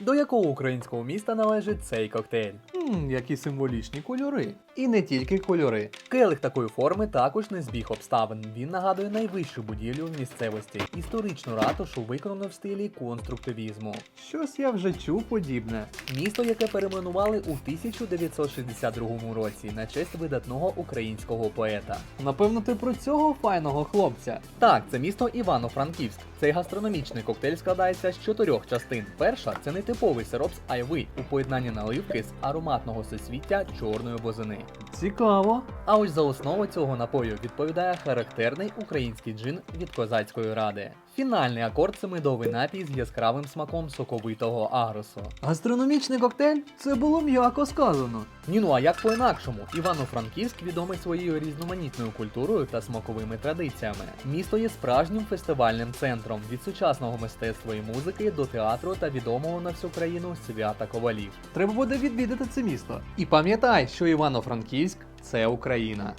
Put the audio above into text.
До якого українського міста належить цей коктейль? Хм, які символічні кольори. І не тільки кольори. Келих такої форми також не збіг обставин. Він нагадує найвищу будівлю в місцевості, історичну ратушу, виконану в стилі конструктивізму. Щось я вже чув подібне. Місто, яке перейменували у 1962 році на честь видатного українського поета. Напевно, ти про цього файного хлопця. Так, це місто Івано-Франківськ. Цей гастрономічний коктейль складається з чотирьох частин. Перша це нетиповий сироп з айви у поєднанні наливки з ароматного сосвіття чорної бозини. Цікаво. А ось за основу цього напою відповідає характерний український джин від козацької ради. Фінальний акорд це медовий напій з яскравим смаком соковитого агросу. Гастрономічний коктейль це було м'яко сказано. Ні, ну а як по-інакшому? Івано-Франківськ відомий своєю різноманітною культурою та смаковими традиціями. Місто є справжнім фестивальним центром від сучасного мистецтва і музики до театру та відомого на всю країну свята ковалів. Треба буде відвідати це місто. І пам'ятай, що Івано-Франківськ це Україна.